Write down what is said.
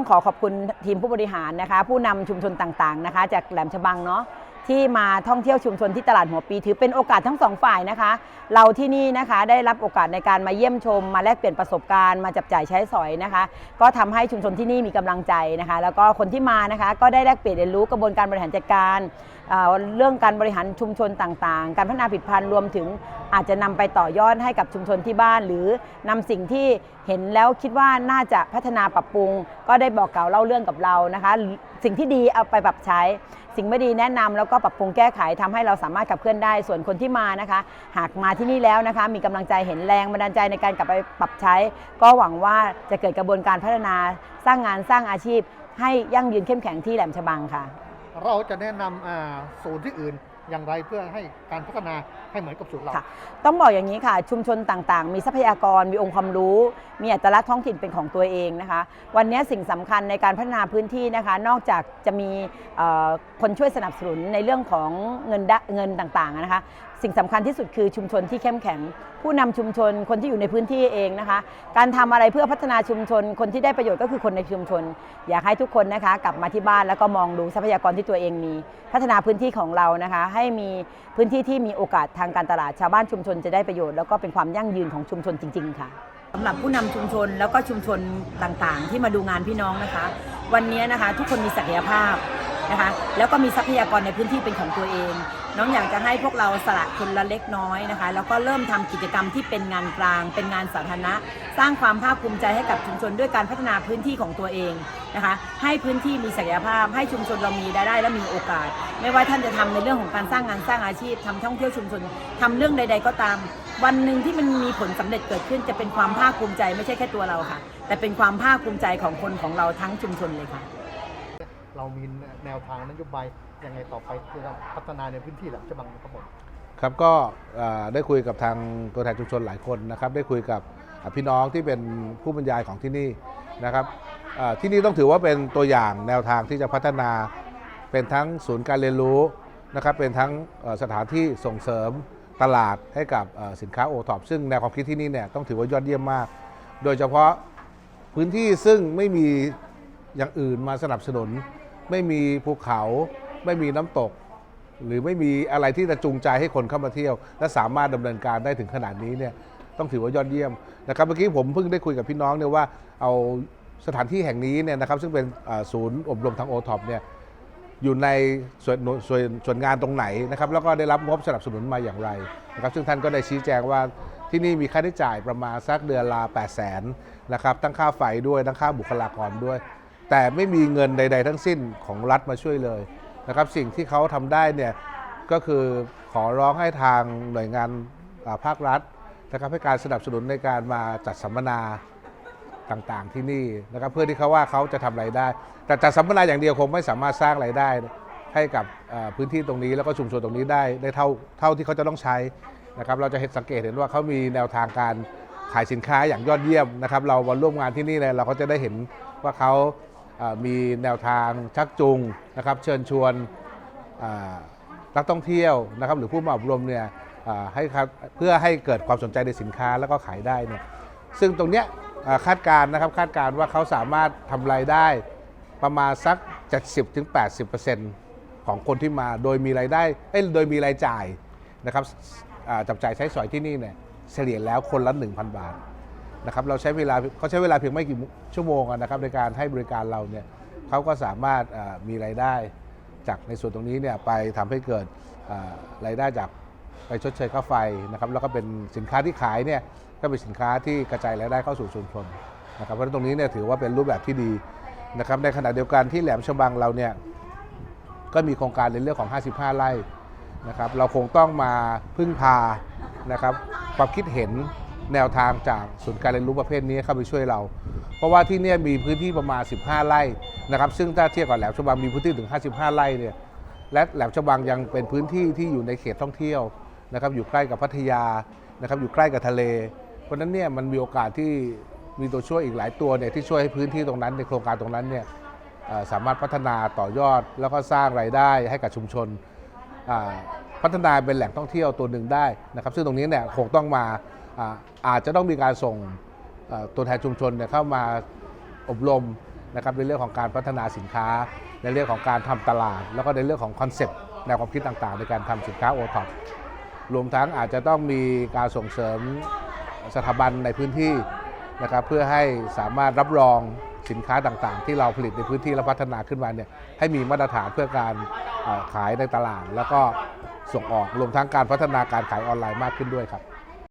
ต้องขอขอบคุณทีมผู้บริหารนะคะ ผู้นำชุมชนต่างๆนะคะ จากแหลมฉบังเนาะที่มาท่องเที่ยวชุมชนที่ตลาดหัวปี ถือเป็นโอกาสทั้งสองฝ่ายนะคะ เราที่นี่นะคะได้รับโอกาสในการมาเยี่ยมชม มาแลกเปลี่ยนประสบการณ์มาจับจ่ายใช้สอยนะคะ ก็ทำให้ชุมชนที่นี่มีกำลังใจนะคะ แล้วก็คนที่มานะคะ ก็ได้แลกเปลี่ยนเรียนรู้กระบวนการบริหารจัดการ เรื่องการบริหารชุมชนต่างๆ การพัฒนาผลิตภัณฑ์รวมถึงอาจจะนำไปต่อยอดให้กับชุมชนที่บ้าน หรือนำสิ่งที่เห็นแล้วคิดว่าน่าจะพัฒนาปรับปรุง ก็ได้บอกกล่าวเล่าเรื่องกับเรานะคะ สิ่งที่ดีเอาไปปรับใช้ สิ่งไม่ดีแนะนำแล้วก็ปรับปรุงแก้ไขทำให้เราสามารถขับเคลื่อนได้ส่วนคนที่มานะคะ หากมาที่นี่แล้วนะคะ มีกำลังใจเห็นแรงบันดาลใจในการกลับไปปรับใช้ ก็หวังว่าจะเกิดกระบวนการพัฒนาสร้างงานสร้างอาชีพ ให้ยั่งยืนเข้มแข็งที่แหลมฉบังค่ะ เราจะแนะนำศูนย์ที่อื่น อย่างไรเพื่อให้การพัฒนาให้เหมือนกับศูนย์เรา ต้องบอกอย่างนี้ค่ะ ชุมชนต่างๆ มีทรัพยากรมีองค์ความรู้ มีอัตลักษณ์ท้องถิ่นเป็นของตัวเองนะคะ วันนี้สิ่งสำคัญในการพัฒนาพื้นที่นะคะ นอกจากจะมีคนช่วยสนับสนุนในเรื่องของเงินดะเงินต่างๆนะคะ สิ่งสำคัญที่สุดคือชุมชนที่เข้มแข็ง ผู้นำชุมชนคนที่อยู่ในพื้นที่เองนะคะ การทำอะไรเพื่อพัฒนาชุมชน คนที่ได้ประโยชน์ก็คือคนในชุมชน อยากให้ทุกคนนะคะ กลับมาที่บ้านแล้วก็มองดูทรัพยากรที่ตัวเองมี พัฒนาพื้นที่ของเรานะคะให้ให้มีพื้นที่ที่มีโอกาสทางการตลาดชาวบ้านชุมชนจะได้ประโยชน์แล้วก็เป็นความยั่งยืนของชุมชนจริง ๆ ค่ะสำหรับผู้นำชุมชนแล้วก็ชุมชนต่างๆ ที่มาดูงานพี่น้องนะคะ วันนี้นะคะทุกคนมีศักยภาพนะคะแล้วก็มีทรัพยากรในพื้นที่เป็นของตัวเอง น้องอยากจะให้พวกเราสละคนละเล็กน้อยนะคะ แล้วก็เริ่มทำกิจกรรมที่เป็นงานกลาง เป็นงานสาธารณะ สร้างความภาคภูมิใจให้กับชุมชนด้วยการพัฒนาพื้นที่ของตัวเองนะคะ ให้พื้นที่มีศักยภาพ ให้ชุมชนเรามีรายได้และมีโอกาส ไม่ว่าท่านจะทำในเรื่องของการสร้างงานสร้างอาชีพทำท่องเที่ยวชุมชนทำเรื่องใด ๆ ก็ตาม วันหนึ่งที่มันมีผลสำเร็จเกิดขึ้นจะเป็นความภาคภูมิใจไม่ใช่แค่ตัวเราค่ะ แต่เป็นความภาคภูมิใจของคนของเราทั้งชุมชนเลยค่ะ เรามีแนวทางนโยบายยังไงต่อไปที่จะพัฒนาในพื้นที่แหลมฉบังครับผมครับก็ได้คุยกับทางตัวแทนชุมชนหลายคนนะครับได้คุยกับพี่น้องที่เป็นผู้บรรยายของที่นี่นะครับที่นี่ต้องถือว่าเป็นตัวอย่างแนวทางที่จะพัฒนา เป็นทั้งศูนย์การเรียนรู้นะครับเป็นทั้งสถานที่ส่งเสริมตลาดให้กับสินค้าโอท็อปซึ่งแนวความคิดที่นี่เนี่ยต้องถือว่ายอดเยี่ยมมาก โดยเฉพาะพื้นที่ซึ่งไม่มีอย่างอื่นมาสนับสนุน ไม่มีภูเขา ไม่มีน้ำตก หรือไม่มีอะไรที่จะจูงใจให้คนเข้ามาเที่ยว และสามารถดำเนินการได้ถึงขนาดนี้เนี่ยต้องถือว่ายอดเยี่ยมนะครับเมื่อกี้ผมเพิ่งได้คุยกับพี่น้องเนี่ยว่าเอาสถานที่แห่งนี้เนี่ยนะครับซึ่งเป็นศูนย์อบรมทางโอท็อปเนี่ยอยู่ในส่วนส่วนส่วนงานตรงไหนนะครับแล้วก็ได้รับงบสนับสนุนมาอย่างไรนะครับซึ่งท่านก็ได้ชี้แจงว่าที่นี่มีค่าใช้จ่ายประมาณสักเดือนละ8 0 0แสนนะครับทั้งค่าไฟด้วยทั้งค่าบุคลากรด้วย แต่ไม่มีเงินใด ๆ ทั้งสิ้นของรัฐมาช่วยเลยนะครับ สิ่งที่เขาทำได้เนี่ยก็คือขอร้องให้ทางหน่วยงานภาครัฐนะครับให้การสนับสนุนในการมาจัดสัมมนาต่างๆที่นี่นะครับเพื่อที่เขาว่าเขาจะทำรายได้ แต่จัดสัมมนาอย่างเดียวคงไม่สามารถสร้างรายได้ ให้กับพื้นที่ตรงนี้แล้วก็ชุมชนตรงนี้ได้ได้เท่าเท่าที่เขาจะต้องใช้นะครับเราจะเห็นสังเกตเห็นว่าเขามีแนวทางการขายสินค้าอย่างยอดเยี่ยมนะครับ เรามาร่วมงานที่นี่เลยเราก็จะได้เห็นว่าเขา มีแนวทางชักจูงนะครับเชิญชวนนักท่องเที่ยวนะครับหรือผู้มาอบรมเนี่ยให้เพื่อให้เกิดความสนใจในสินค้าแล้วก็ขายได้เนี่ยซึ่งตรงเนี้ยคาดการณ์นะครับคาดการณ์ว่าเขาสามารถทำรายได้ประมาณสัก 70-80%ของคนที่มาโดยมีรายได้โดยมีรายจ่ายนะครับจับจ่ายใช้สอยที่นี่เนี่ยเฉลี่ยแล้วคนละ 1,000 บาท นะครับเราใช้เวลาเขาใช้เวลาเพียงไม่กี่ชั่วโมงนะครับในการให้บริการเราเนี่ยเขาก็สามารถมีรายได้ จากในส่วนตรงนี้เนี่ยไปทำให้เกิดรายได้จากไปชดเชยค่าไฟนะครับแล้วก็เป็นสินค้าที่ขายเนี่ยก็เป็นสินค้าที่กระจายรายได้เข้าสู่ชุมชนนะครับเพราะนั้นตรงนี้เนี่ยถือว่าเป็นรูปแบบที่ดีนะครับในขณะเดียวกันที่แหลมฉบังเราเนี่ยก็มีโครงการในเรื่องของ 55 ไร่นะครับเราคงต้องมาพึ่งพานะครับความคิดเห็น แนวทางจากศูนย์การเรียนรู้ประเภทนี้เข้าไปช่วยเรา เพราะว่าที่นี่มีพื้นที่ประมาณ 15 ไร่นะครับซึ่งถ้าเทียบกับแหลมฉบังมีพื้นที่ถึง 55 ไร่เนี่ยและแหลมฉบังยังเป็นพื้นที่ที่อยู่ในเขตท่องเที่ยวนะครับอยู่ใกล้กับพัทยานะครับอยู่ใกล้กับทะเล เพราะนั้นเนี่ยมันมีโอกาสที่มีตัวช่วยอีกหลายตัวเนี่ยที่ช่วยให้พื้นที่ตรงนั้นในโครงการตรงนั้นเนี่ยสามารถพัฒนาต่อยอดแล้วก็สร้างรายได้ให้กับชุมชนพัฒนาเป็นแหล่งท่องเที่ยวตัวหนึ่งได้นะครับ ซึ่งตรงนี้เนี่ยคงต้องมา อาจจะต้องมีการส่งตัวแทนชุมชนเข้ามาอบรมนะครับในเรื่องของการพัฒนาสินค้า ในเรื่องของการทำตลาด แล้วก็ในเรื่องของคอนเซ็ปต์แนวความคิดต่างๆ ในการทำสินค้าโอท็อปรวมทั้งอาจจะต้องมีการส่งเสริมสถาบันในพื้นที่นะครับเพื่อให้สามารถรับรองสินค้าต่างๆ ที่เราผลิตในพื้นที่และพัฒนาขึ้นมาเนี่ยให้มีมาตรฐานเพื่อการขายในตลาด แล้วก็ส่งออกรวมทั้งการพัฒนาการขายออนไลน์มากขึ้นด้วยครับ